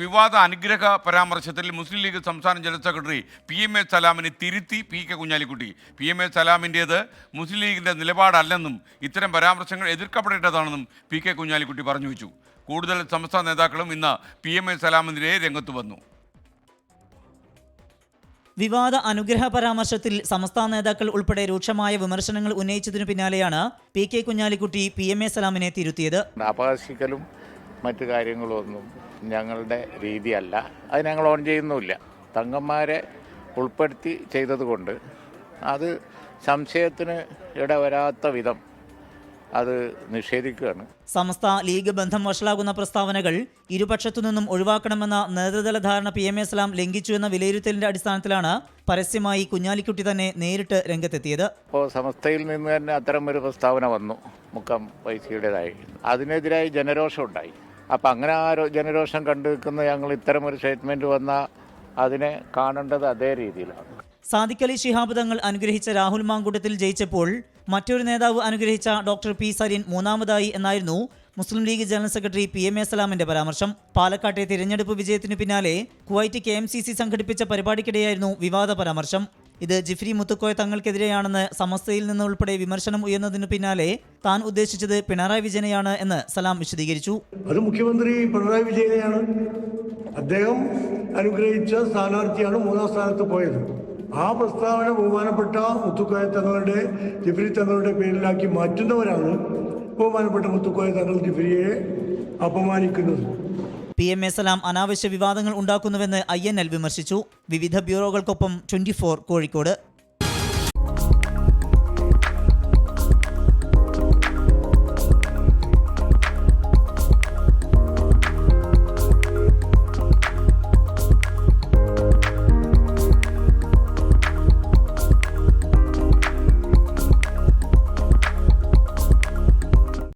വിവാദ അനുഗ്രഹ പരാമർശത്തിൽ മുസ്ലിം ലീഗ് സംസ്ഥാന general secretary P M A സലാമിനെ തിരുത്തി P K Kunhalikutty. P M A സലാമിന്റേത് Muslim ലീഗിന്റെ നിലപാടല്ലെന്നും ഇത്തരം പരാമർശങ്ങൾ എതിർക്കപ്പെടേണ്ടതാണെന്നും പി കെ കുഞ്ഞാലിക്കുട്ടി പറഞ്ഞു വെച്ചു. കൂടുതൽ സംസ്ഥാന നേതാക്കളും ഇന്ന് പി എം എ സലാമിനെതിരെ രംഗത്ത് വന്നു. വിവാദ അനുഗ്രഹ പരാമർശത്തിൽ സംസ്ഥാന നേതാക്കൾ ഉൾപ്പെടെ രൂക്ഷമായ വിമർശനങ്ങൾ ഉന്നയിച്ചതിനു പിന്നാലെയാണ് P K Kunhalikutty P M A സലാമിനെ തിരുത്തിയത്. അപഹസിക്കലും മറ്റു കാര്യങ്ങളും ഒന്നും ഞങ്ങളുടെ രീതിയല്ല. അത് ഞങ്ങൾ ഓൺ ചെയ്യുന്നുമില്ല. തങ്ങന്മാരെ ഉൾപ്പെടുത്തി ചെയ്തതുകൊണ്ട് അത് സംശയത്തിന് ഇടവരാത്ത വിധം അത് നിഷേധിക്കുകയാണ്. സമസ്ത ലീഗ് ബന്ധം വഷളാകുന്ന പ്രസ്താവനകൾ ഇരുപക്ഷത്തു നിന്നും ഒഴിവാക്കണമെന്ന നേതൃതല ധാരണ പി എം എ സ്ലാം ലംഘിച്ചു എന്ന വിലയിരുത്തലിന്റെ അടിസ്ഥാനത്തിലാണ് പരസ്യമായി കുഞ്ഞാലിക്കുട്ടി തന്നെ നേരിട്ട് രംഗത്തെത്തിയത്. ഇപ്പോൾ സമസ്തയിൽ നിന്ന് തന്നെ അത്തരം ഒരു പ്രസ്താവന വന്നു. മുക്കം പൈസയുടേതായി. അതിനെതിരായി ജനരോഷം ഉണ്ടായി അപ്പം അങ്ങനെ ആ ജനരോഷം കണ്ടു നിൽക്കുന്ന ഞങ്ങൾ ഇത്തരം ഒരു സ്റ്റേറ്റ്മെന്റ് വന്നാൽ അതിനെ കാണേണ്ടത് അതേ രീതിയിലാണ്. സാദിഖ് അലി ശിഹാബ് തങ്ങൾ അനുഗ്രഹിച്ച രാഹുൽ മാങ്കൂട്ടത്തിൽ ജയിച്ചപ്പോൾ മറ്റൊരു നേതാവ് അനുഗ്രഹിച്ച ഡോക്ടർ പി സരീൻ മൂന്നാമതായി എന്നായിരുന്നു Muslim League general secretary P M A സലാമിന്റെ പരാമർശം. പാലക്കാട്ടെ തിരഞ്ഞെടുപ്പ് വിജയത്തിനു പിന്നാലെ Kuwait K M C C സംഘടിപ്പിച്ച പരിപാടിക്കിടെയായിരുന്നു വിവാദ പരാമർശം. ഇത് ജിഫ്രി മുത്തുക്കോയ തങ്ങൾക്കെതിരെയാണെന്ന് സമസ്തയിൽ നിന്ന് ഉൾപ്പെടെ വിമർശനം ഉയർന്നതിനു പിന്നാലെ താൻ ഉദ്ദേശിച്ചത് പിണറായി വിജയനെയാണ് എന്ന് സലാം വിശദീകരിച്ചു. അത് മുഖ്യമന്ത്രി പിണറായി വിജയനെയാണ്. അദ്ദേഹം അനുഗ്രഹിച്ച സ്ഥാനാർത്ഥിയാണ് മൂന്നാം സ്ഥാനത്ത് പോയത്. ആ പ്രസ്താവന ബഹുമാനപ്പെട്ട മുത്തുക്കോയ തങ്ങളുടെ ജിഫ്രി തങ്ങളുടെ പേരിലാക്കി മാറ്റുന്നവരാണ് ബഹുമാനപ്പെട്ട മുത്തുക്കോയ തങ്ങൾ ജിഫ്രിയെ അപമാനിക്കുന്നത്. പി എം എ സലാം അനാവശ്യ വിവാദങ്ങൾ ഉണ്ടാക്കുന്നുവെന്ന് ഐ എൻ എൽ വിമർശിച്ചു. വിവിധ ബ്യൂറോകൾക്കൊപ്പം ട്വന്റി കോഴിക്കോട്.